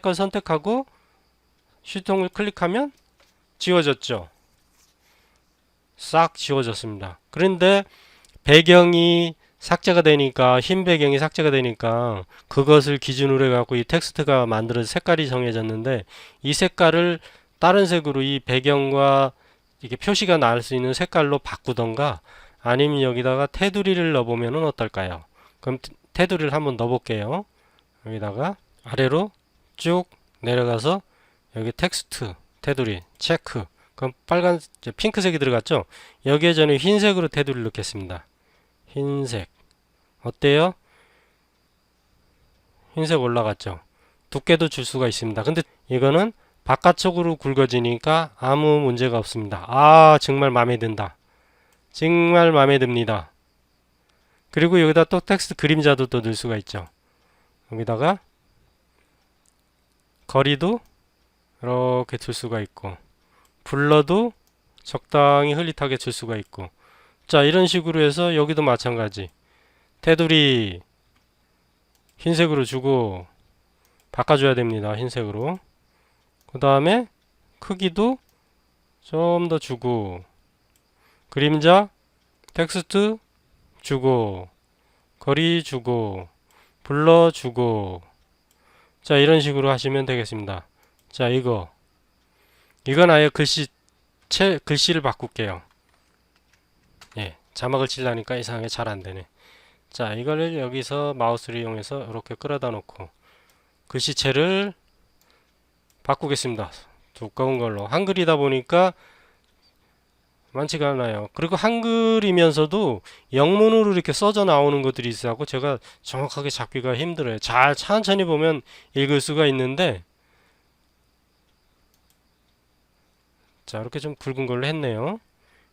걸 선택하고 휴통을 클릭하면 지워졌죠. 싹 지워졌습니다. 그런데 배경이 삭제가 되니까 흰 배경이 삭제가 되니까 그것을 기준으로 해갖고 이 텍스트가 만들어진 색깔이 정해졌는데 이 색깔을 다른 색으로 이 배경과 이게 표시가 나올 수 있는 색깔로 바꾸던가 아니면 여기다가 테두리를 넣어보면은 어떨까요? 그럼 테- 테두리를 한번 넣어볼게요. 여기다가 아래로 쭉 내려가서 여기 텍스트 테두리 체크 그럼 빨간 핑크색이 들어갔죠? 여기에 저는 흰색으로 테두리를 넣겠습니다. 흰색 어때요? 흰색 올라갔죠? 두께도 줄 수가 있습니다. 근데 이거는 바깥쪽으로 굵어지니까 아무 문제가 없습니다. 아 정말 마음에 든다. 정말 마음에 듭니다. 그리고 여기다 또 텍스트 그림자도 또 넣을 수가 있죠. 여기다가 거리도 이렇게 줄 수가 있고 블러도 적당히 흐릿하게 줄 수가 있고. 자 이런 식으로 해서 여기도 마찬가지. 테두리 흰색으로 주고 바꿔줘야 됩니다 흰색으로. 그 다음에 크기도 좀 더 주고 그림자 텍스트 주고 거리 주고 블러 주고 자 이런 식으로 하시면 되겠습니다. 자 이거. 이건 아예 글씨 채 글씨를 바꿀게요. 예 자막을 칠라니까 이상하게 잘 안되네. 자 이거를 여기서 마우스를 이용해서 이렇게 끌어다 놓고 글씨체를 바꾸겠습니다. 두꺼운 걸로. 한글이다 보니까 많지가 않아요. 그리고 한글이면서도 영문으로 이렇게 써져 나오는 것들이 있어갖고 제가 정확하게 잡기가 힘들어요. 잘 천천히 보면 읽을 수가 있는데 자 이렇게 좀 굵은 걸로 했네요.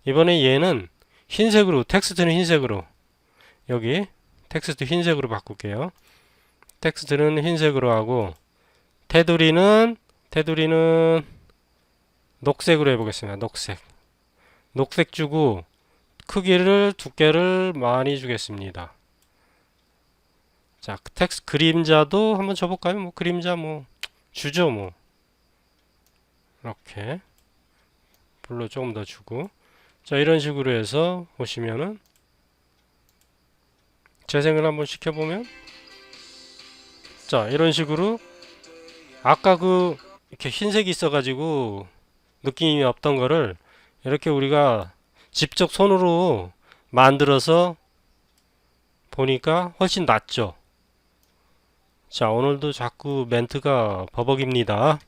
이번에 얘는 흰색으로 텍스트는 흰색으로. 여기 텍스트 흰색으로 바꿀게요. 텍스트는 흰색으로 하고 테두리는 테두리는 녹색으로 해보겠습니다. 녹색 녹색 주고 크기를 두께를 많이 주겠습니다. 자 텍스트 그림자도 한번 줘볼까요? 뭐 그림자 뭐 주죠 뭐. 이렇게 블루 조금 더 주고. 자 이런 식으로 해서 보시면은 재생을 한번 시켜보면 자 이런 식으로 아까 그 이렇게 흰색이 있어가지고 느낌이 없던 거를 이렇게 우리가 직접 손으로 만들어서 보니까 훨씬 낫죠. 자 오늘도 자꾸 멘트가 버벅입니다.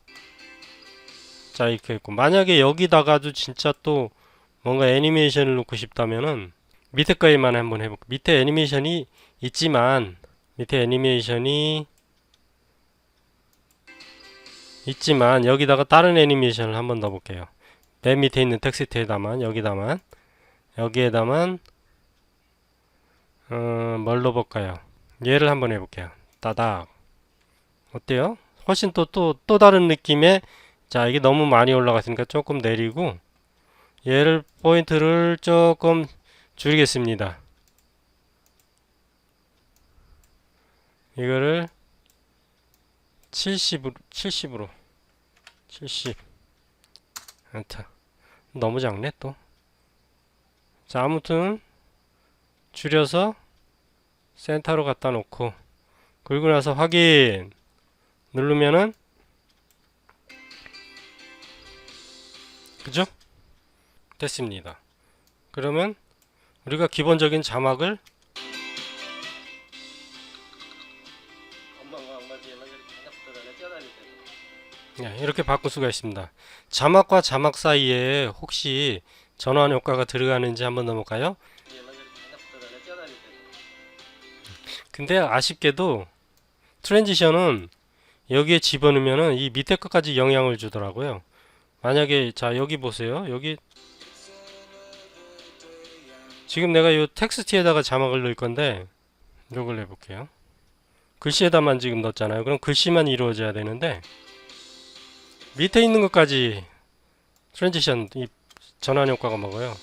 자 이렇게 있고 만약에 여기다가도 진짜 또 뭔가 애니메이션을 넣고 싶다면은 밑에 거에만 한번 해볼게요 밑에 애니메이션이 있지만 밑에 애니메이션이 있지만 여기다가 다른 애니메이션을 한번 넣어볼게요 맨 밑에 있는 텍스트에다만 여기다만 여기에다만 어, 뭘 넣어볼까요? 얘를 한번 해볼게요. 따닥. 어때요? 훨씬 또 또 또 다른 느낌의 자 이게 너무 많이 올라갔으니까 조금 내리고 얘를 포인트를 조금 줄이겠습니다. 이거를 70으로 70으로. 70 안타 너무 작네 또 자 아무튼 줄여서 센터로 갖다 놓고 그리고 나서 확인 누르면은 그죠? 됐습니다. 그러면 우리가 기본적인 자막을 네, 이렇게 바꿀 수가 있습니다. 자막과 자막 사이에 혹시 전환 효과가 들어가는지 한번 넣어볼까요? 근데 아쉽게도 트랜지션은 여기에 집어넣으면은 이 밑에 것까지 영향을 주더라고요. 만약에 자 여기 보세요. 여기 지금 내가 이 텍스트에다가 자막을 넣을 건데 이걸 해볼게요. 글씨에다만 지금 넣었잖아요. 그럼 글씨만 이루어져야 되는데 밑에 있는 것까지 트랜지션 이 전환 효과가 먹어요.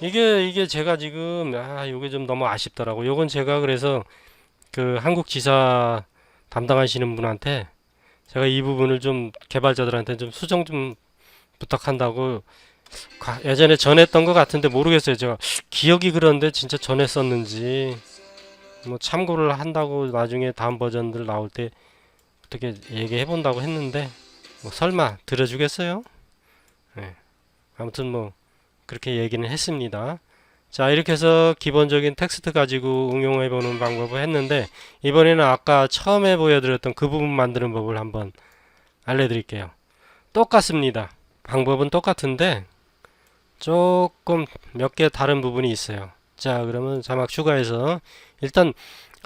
이게 이게 제가 지금 아 요게 좀 너무 아쉽더라고. 요건 제가 그래서 그 한국 지사 담당하시는 분한테 제가 이 부분을 좀 개발자들한테 좀 수정 좀 부탁한다고 과- 예전에 전했던 것 같은데 모르겠어요. 제가 기억이 그런데 진짜 전했었는지 뭐 참고를 한다고 나중에 다음 버전들 나올 때 어떻게 얘기해 본다고 했는데 뭐 설마 들어주겠어요? 네. 아무튼 뭐 그렇게 얘기는 했습니다. 자 이렇게 해서 기본적인 텍스트 가지고 응용해 보는 방법을 했는데 이번에는 아까 처음에 보여드렸던 그 부분 만드는 법을 한번 알려드릴게요. 똑같습니다. 방법은 똑같은데 조금 몇 개 다른 부분이 있어요. 자 그러면 자막 추가해서 일단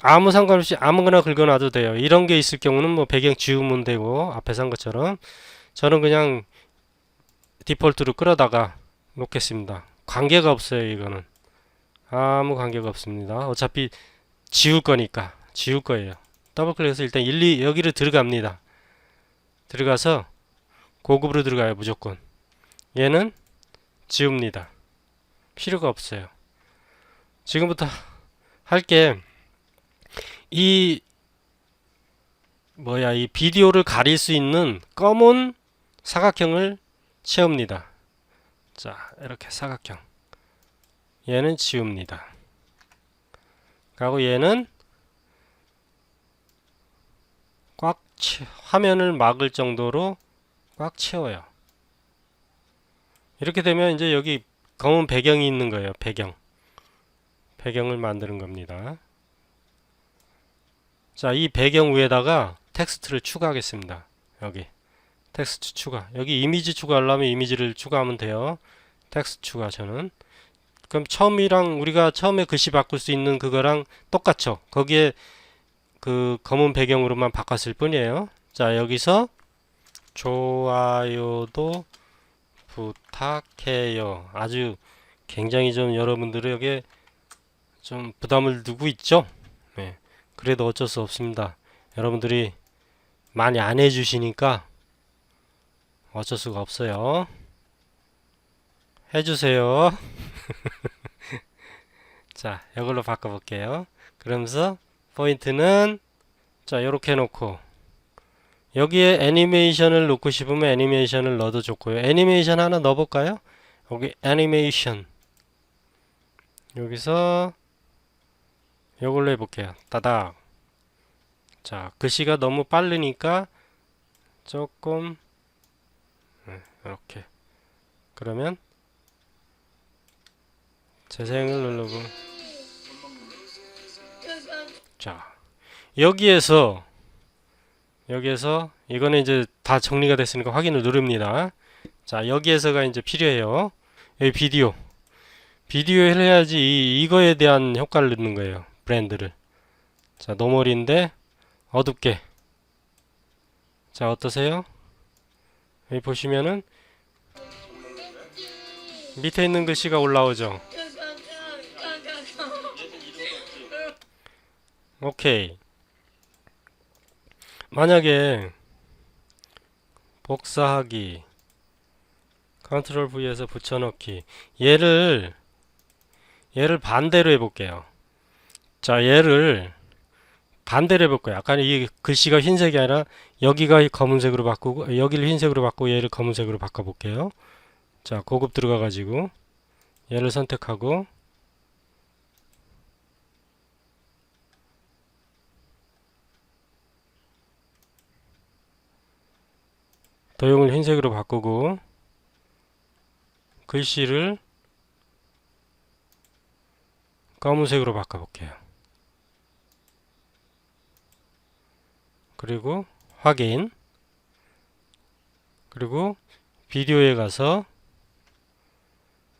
아무 상관없이 아무거나 긁어놔도 돼요. 이런 게 있을 경우는 뭐 배경 지우면 되고 앞에서 한 것처럼 저는 그냥 디폴트로 끌어다가 놓겠습니다. 관계가 없어요 이거는 아무 관계가 없습니다. 어차피 지울 거니까 지울 거예요. 더블 클릭해서 일단 1, 2 여기를 들어갑니다. 들어가서 고급으로 들어가요 무조건. 얘는 지웁니다. 필요가 없어요. 지금부터 할게 이 뭐야 이 비디오를 가릴 수 있는 검은 사각형을 채웁니다. 자 이렇게 사각형 얘는 지웁니다. 그리고 얘는 꽉 채, 화면을 막을 정도로 꽉 채워요. 이렇게 되면 이제 여기 검은 배경이 있는 거예요. 배경. 배경을 만드는 겁니다. 자, 이 배경 위에다가 텍스트를 추가하겠습니다. 여기. 텍스트 추가. 여기 이미지 추가하려면 이미지를 추가하면 돼요. 텍스트 추가 저는. 그럼 처음이랑 우리가 처음에 글씨 바꿀 수 있는 그거랑 똑같죠. 거기에 그 검은 배경으로만 바꿨을 뿐이에요. 자, 여기서 좋아요도 부탁해요. 아주 굉장히 좀 여러분들에게 좀 부담을 두고 있죠. 네. 그래도 어쩔 수 없습니다. 여러분들이 많이 안 해주시니까 어쩔 수가 없어요. 해주세요. 자, 이걸로 바꿔볼게요. 그러면서 포인트는 자, 이렇게 해놓고 여기에 애니메이션을 넣고 싶으면 애니메이션을 넣어도 좋고요. 애니메이션 하나 넣어볼까요? 여기 애니메이션 여기서 이걸로 해볼게요. 따닥 자 글씨가 너무 빠르니까 조금 네, 이렇게 그러면 재생을 누르고 자 여기에서 여기에서 이거는 이제 다 정리가 됐으니까 확인을 누릅니다. 자 여기에서가 이제 필요해요. 여기 비디오 비디오를 해야지 이, 이거에 대한 효과를 넣는 거예요. 브랜드를 자 노멀인데 어둡게 자 어떠세요? 여기 보시면은 밑에 있는 글씨가 올라오죠. 오케이. 만약에 복사하기 컨트롤 V에서 붙여넣기 얘를 얘를 반대로 해볼게요. 자 얘를 반대로 해볼 거예요. 아까 이 글씨가 흰색이 아니라 여기가 검은색으로 바꾸고 여기를 흰색으로 바꾸고 얘를 검은색으로 바꿔볼게요. 자 고급 들어가 가지고 얘를 선택하고 도형을 흰색으로 바꾸고 글씨를 검은색으로 바꿔볼게요. 그리고 확인 그리고 비디오에 가서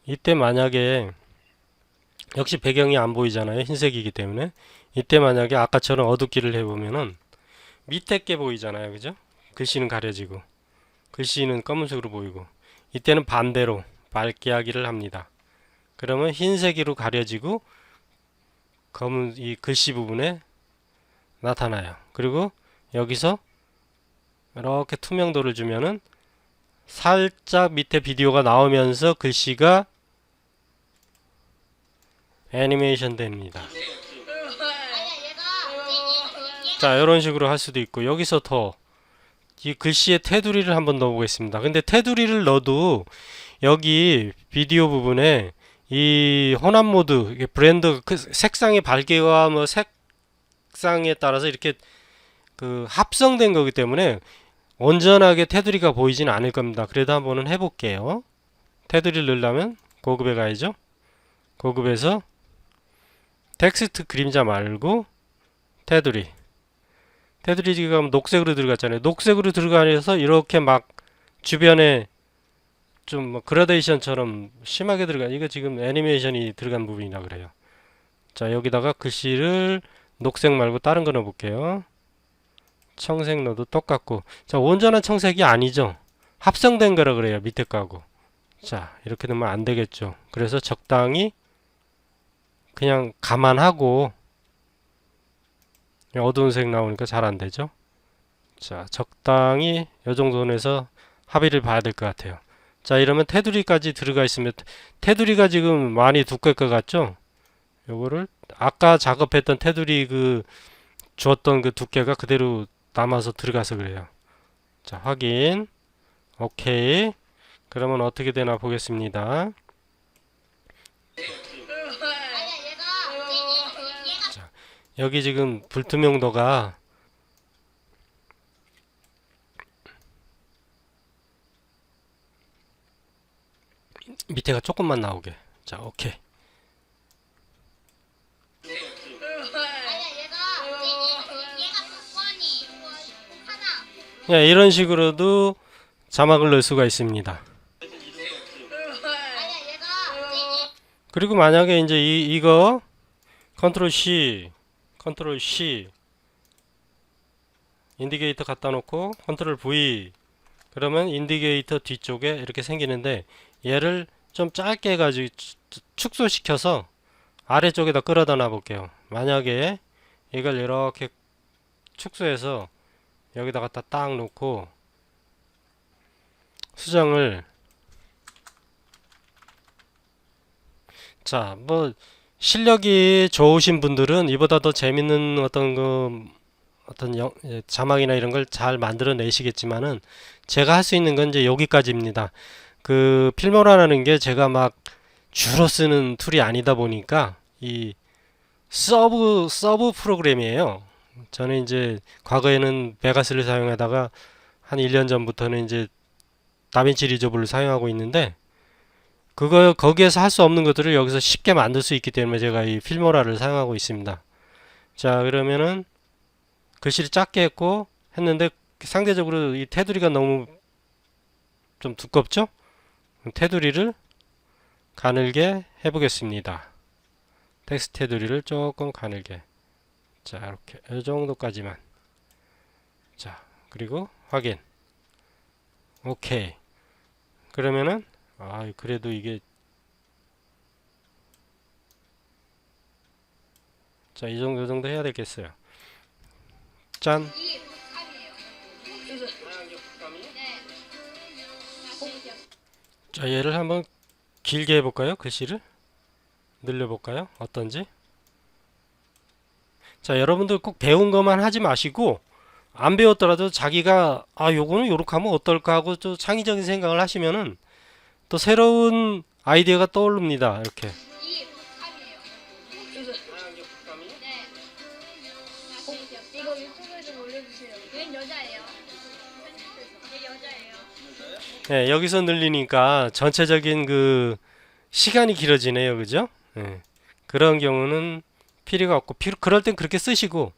이때 만약에 역시 배경이 안 보이잖아요. 흰색이기 때문에 이때 만약에 아까처럼 어둡기를 해보면은 밑에 게 보이잖아요. 그죠? 글씨는 가려지고 글씨는 검은색으로 보이고 이때는 반대로 밝게 하기를 합니다. 그러면 흰색으로 가려지고 검은 이 글씨 부분에 나타나요. 그리고 여기서 이렇게 투명도를 주면은 살짝 밑에 비디오가 나오면서 글씨가 애니메이션 됩니다. 자, 이런 식으로 할 수도 있고 여기서 더 이 글씨에 테두리를 한번 넣어보겠습니다. 근데 테두리를 넣어도 여기 비디오 부분에 이 혼합 모드 브랜드 그 색상의 밝기와 뭐 색상에 따라서 이렇게 그 합성된 거기 때문에 온전하게 테두리가 보이지는 않을 겁니다. 그래도 한번은 해볼게요. 테두리를 넣으려면 고급에 가야죠. 고급에서 텍스트 그림자 말고 테두리 테두리 지금 녹색으로 들어갔잖아요. 녹색으로 들어가서 이렇게 막 주변에 좀뭐 그라데이션처럼 심하게 들어가. 이거 지금 애니메이션이 들어간 부분이라 그래요. 자 여기다가 글씨를 녹색 말고 다른 거 넣어볼게요. 청색 넣어도 똑같고. 자 온전한 청색이 아니죠. 합성된 거라 그래요. 밑에 거하고. 자 이렇게 되면 안 되겠죠. 그래서 적당히 그냥 감안하고 어두운 색 나오니까 잘 안 되죠. 자, 적당히 이 정도 선에서 합의를 봐야 될 것 같아요. 자, 이러면 테두리까지 들어가 있으면 테두리가 지금 많이 두꺼울 것 같죠? 요거를 아까 작업했던 테두리 그 주었던 그 두께가 그대로 남아서 들어가서 그래요. 자, 확인. 오케이. 그러면 어떻게 되나 보겠습니다. 여기 지금 불투명도가 밑에가 조금만 나오게. 자, 오케이. 야, 이런 식으로도 자막을 넣을 수가 있습니다. 그리고 만약에 이제 이, 이거 컨트롤 C, 컨트롤 C 인디게이터 갖다 놓고 컨트롤 V 그러면 인디게이터 뒤쪽에 이렇게 생기는데 얘를 좀 짧게 해가지고 축소시켜서 아래쪽에다 끌어다 놔 볼게요. 만약에 이걸 이렇게 축소해서 여기다 갖다 딱 놓고 수정을 자, 뭐 실력이 좋으신 분들은 이보다 더 재밌는 어떤 그 어떤 영- 예, 자막이나 이런 걸 잘 만들어 내시겠지만은 제가 할 수 있는 건 이제 여기까지입니다. 그 필모라는 게 제가 막 주로 쓰는 툴이 아니다 보니까 이 서브 서브 프로그램이에요. 저는 이제 과거에는 베가스를 사용하다가 한 1년 전부터는 이제 다빈치 리조블을 사용하고 있는데 그거 거기에서 할 수 없는 것들을 여기서 쉽게 만들 수 있기 때문에 제가 이 필모라를 사용하고 있습니다. 자 그러면은 글씨를 작게 했고 했는데 상대적으로 이 테두리가 너무 좀 두껍죠? 테두리를 가늘게 해보겠습니다. 텍스트 테두리를 조금 가늘게. 자, 이렇게 이 정도까지만. 자, 그리고 확인. 오케이. 그러면은 아, 그래도 이게 자, 이 정도 이 정도 해야 되겠어요. 짠. 자, 얘를 한번 길게 해볼까요? 글씨를 늘려볼까요? 어떤지? 자, 여러분들 꼭 배운 것만 하지 마시고 안 배웠더라도 자기가 아, 요거는 요렇게 하면 어떨까 하고 또 창의적인 생각을 하시면은 또 새로운 아이디어가 떠오릅니다. 이렇게. 좀. 예, 여기서 늘리니까 전체적인 그 시간이 길어지네요. 그죠? 예. 그런 경우는 필요가 없고 필요 그럴 땐 그렇게 쓰시고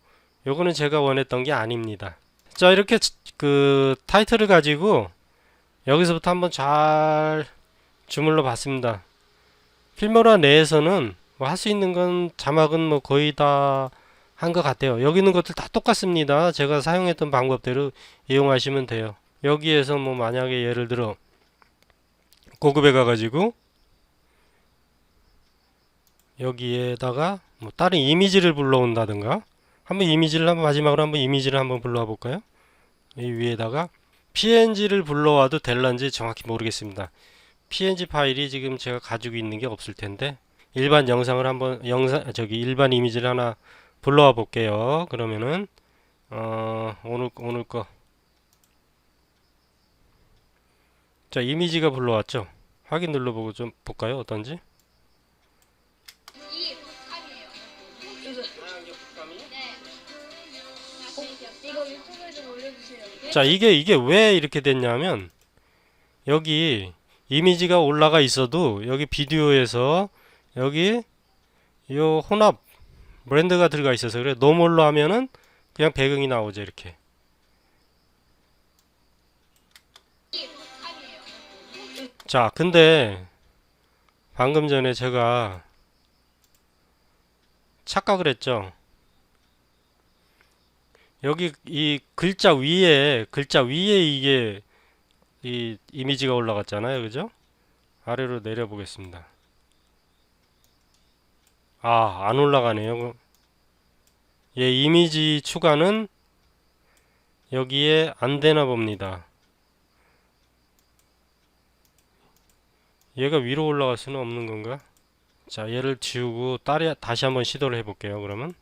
요거는 제가 원했던 게 아닙니다. 자, 이렇게 치- 그 타이틀을 가지고 여기서부터 한번 잘 주물러 봤습니다. 필모라 내에서는 뭐 할 수 있는 건 자막은 뭐 거의 다 한 것 같아요. 여기 있는 것들 다 똑같습니다. 제가 사용했던 방법대로 이용하시면 돼요. 여기에서 뭐 만약에 예를 들어 고급에 가가지고 여기에다가 뭐 다른 이미지를 불러온다든가 한번 이미지를 한번 마지막으로 한번 이미지를 한번 불러와 볼까요? 이 위에다가 PNG를 불러와도 될런지 정확히 모르겠습니다. PNG 파일이 지금 제가 가지고 있는 게 없을 텐데 일반 영상을 한번 영상 저기 일반 이미지를 하나 불러와 볼게요. 그러면은 어 오늘 오늘 거 자, 이미지가 불러왔죠? 확인 눌러보고 좀 볼까요? 어떤지? 자, 이게, 이게 왜 이렇게 됐냐면, 여기 이미지가 올라가 있어도, 여기 비디오에서, 여기, 요 혼합 브랜드가 들어가 있어서, 그래, 노멀로 하면은, 그냥 배경이 나오죠, 이렇게. 자, 근데, 방금 전에 제가 착각을 했죠. 여기 이 글자 위에, 글자 위에 이게 이 이미지가 올라갔잖아요. 그죠? 아래로 내려 보겠습니다. 아, 안 올라가네요. 예, 이미지 추가는 여기에 안 되나 봅니다. 얘가 위로 올라갈 수는 없는 건가? 자, 얘를 지우고 다리, 다시 한번 시도를 해 볼게요. 그러면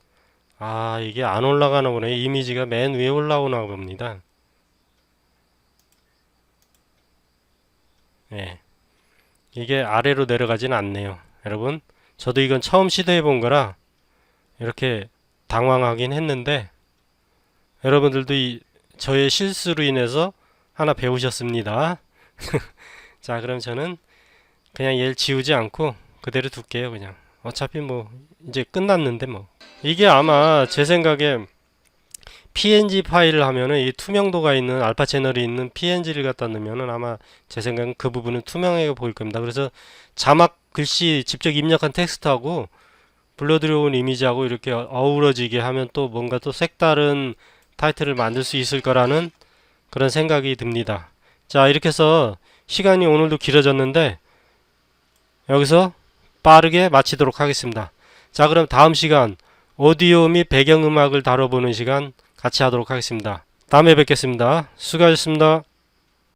아, 이게 안 올라가나 보네. 이미지가 맨 위에 올라오나 봅니다. 예. 이게 아래로 내려가진 않네요. 여러분, 저도 이건 처음 시도해 본 거라 이렇게 당황하긴 했는데 여러분들도 이 저의 실수로 인해서 하나 배우셨습니다. 자, 그럼 저는 그냥 얘를 지우지 않고 그대로 둘게요 그냥 어차피 뭐 이제 끝났는데 뭐 이게 아마 제 생각에 PNG 파일을 하면은 이 투명도가 있는 알파 채널이 있는 PNG를 갖다 넣으면은 아마 제 생각엔 그 부분은 투명하게 보일 겁니다 그래서 자막 글씨 직접 입력한 텍스트하고 불러 들여온 이미지하고 이렇게 어우러지게 하면 또 뭔가 또 색다른 타이틀을 만들 수 있을 거라는 그런 생각이 듭니다 자 이렇게 해서 시간이 오늘도 길어졌는데 여기서 빠르게 마치도록 하겠습니다. 자, 그럼 다음 시간 오디오 및 배경음악을 다뤄보는 시간 같이 하도록 하겠습니다. 다음에 뵙겠습니다. 수고하셨습니다.